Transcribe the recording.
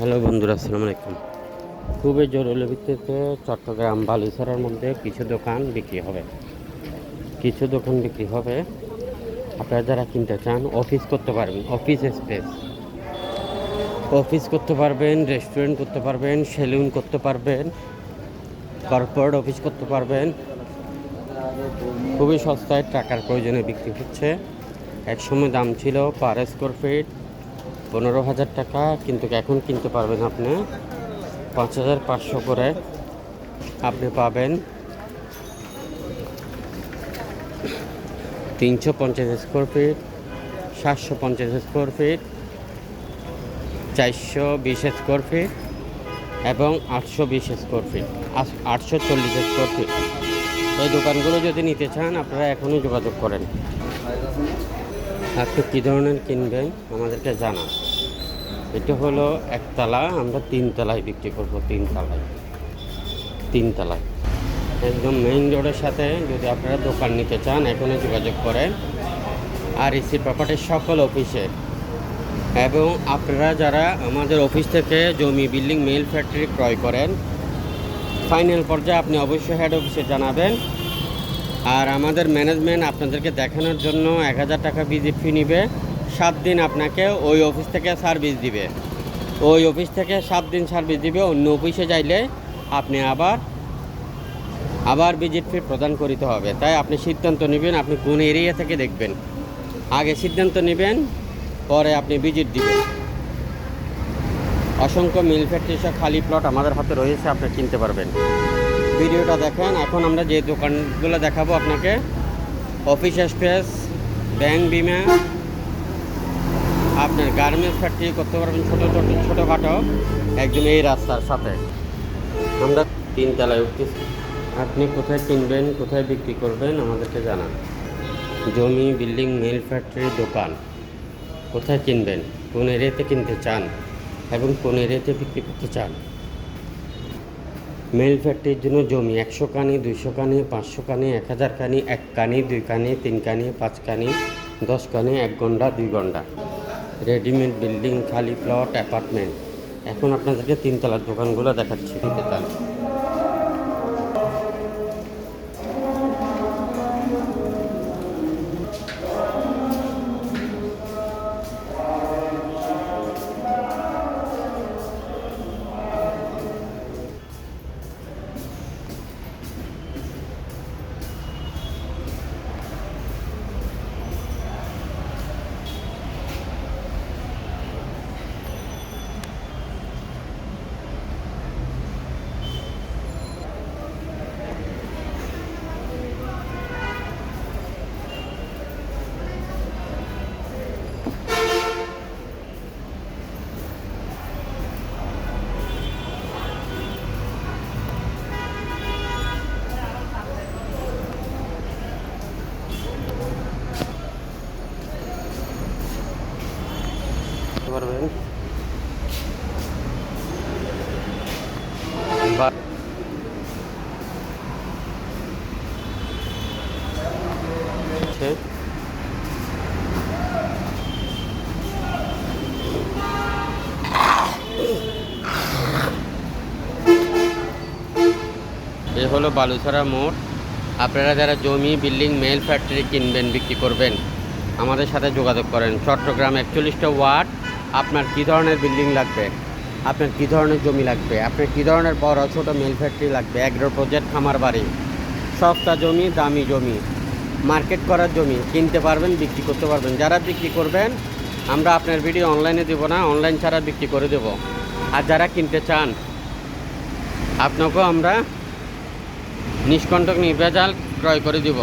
Hello বন্ধুরা, আসসালামু আলাইকুম। খুবই জরুরি ভিত্তিতে চট্টগ্রাম বালুছড়ার মধ্যে কিছু দোকান বিক্রি হবে। কিছু দোকান বিক্রি হবে। আপনারা যারা কিনতে চান, অফিস করতে পারবেন, অফিস স্পেস। অফিস করতে পারবেন, রেস্টুরেন্ট করতে পারবেন, সেলুন করতে পারবেন, কর্পোরেট অফিস করতে পারবেন। খুবই সস্তায় টাকার প্রয়োজনে বিক্রি হচ্ছে। একসময় দাম ছিল পার স্কোয়ার ফিট পনেরো হাজার টাকা, কিন্তু এখন কিনতে পারবেন আপনি পাঁচ হাজার পাঁচশো করে আপনি পাবেন তিনশো পঞ্চাশ স্কোয়ার ফিট সাতশো পঞ্চাশ স্কোয়ার ফিট চারশো বিশ স্কোয়ার ফিট এবং আটশো বিশ স্কোয়ার ফিট আটশো চল্লিশ স্কোয়ার ফিট এই দোকানগুলো যদি নিতে চান, আপনারা এখনই যোগাযোগ করেন। আপনি কী ধরনের কিনবেন আমাদেরকে জানান। এটা হলো একতলা, আমরা তিনতলায় বিক্রি করব, তিনতলায়। তিনতলায়। একদম মেইন রোডের সাথে যদি আপনারা দোকান নিতে চান, এখনই যোগাযোগ করেন। আর ইসি প্রপার্টির সকল অফিসে। এবং আপনারা যারা আমাদের অফিস থেকে জমি, বিল্ডিং মেল ফ্যাক্টরি ক্রয় করেন ফাইনাল পর্যায়ে আপনি অবশ্যই হেড অফিসে জানাবেন। আর আমাদের ম্যানেজমেন্ট আপনাদেরকে দেখানোর জন্য এক হাজার টাকা ভিজিট ফি নিবে। সাত দিন আপনাকে ওই অফিস থেকে সার্ভিস দিবে। ওই অফিস থেকে সাত দিন সার্ভিস দিবে, অন্য অফিসে যাইলে আপনি আবার আবার ভিজিট ফি প্রদান করিতে হবে। তাই আপনি সিদ্ধান্ত নেবেন আপনি কোন এরিয়া থেকে দেখবেন। আগে সিদ্ধান্ত নেবেন, পরে আপনি ভিজিট দিবেন। অসংখ্য মিল ফ্যাক্টরি খালি প্লট আমাদের হাতে রয়েছে, আপনি কিনতে পারবেন। ভিডিওটা দেখেন। এখন আমরা যে দোকানগুলো দেখাবো আপনাকে, অফিস স্পেস, ব্যাংক বিমা, আপনার গার্মেন্টস ফ্যাক্টরি করতে পারবেন ছোটো ছোটো, ছোটোখাটো, একদম এই রাস্তার সাথে। আমরা তিনতলায় উঠতেছি। আপনি কোথায় কিনবেন, কোথায় বিক্রি করবেন, আমাদেরকে জানান। জমি বিল্ডিং মিল ফ্যাক্টরি দোকান। কোথায় কিনবেন? কোন এরিয়াতে কিনতে চান এবং কোন এরিয়াতে বিক্রি করতে চান? মেল ফ্যাক্টরির জন্য জমি একশো কানি, দুইশো কানি, পাঁচশো কানি, এক হাজার কানি, এক কানি, দুই কানি, তিন কানি, পাঁচ কানি, দশ কানি, এক ঘণ্টা দুই ঘণ্টা রেডিমেড বিল্ডিং, খালি প্লট, অ্যাপার্টমেন্ট। এখন আপনাদেরকে তিনতলার দোকানগুলো দেখাচ্ছি। করতে পারবেন এ হলো বালুছড়া মোড়। আপনারা যারা জমি, বিল্ডিং, মেল ফ্যাক্টরি কিনবেন, বিক্রি করবেন, আমাদের সাথে যোগাযোগ করেন। চট্টগ্রাম একচল্লিশটা ওয়ার্ড। আপনার কী ধরনের বিল্ডিং লাগবে? আপনার কী ধরনের জমি লাগবে? আপনার কী ধরনের বড় ছোট মিল ফ্যাক্টরি লাগবে? অ্যাগ্রো প্রজেক্ট খামার বাড়ি। সস্তা জমি, দামি জমি। মার্কেট করার জমি। কিনতে পারবেন, বিক্রি করতে পারবেন। যারা বিক্রি করবেন, আমরা আপনার ভিডিও অনলাইনে দেবো না অনলাইন ছাড়া বিক্রি করে দেব। আর যারা কিনতে চান, আপনাকেও আমরা নিষ্কণ্টক নির্ভেজাল ক্রয় করে দেব।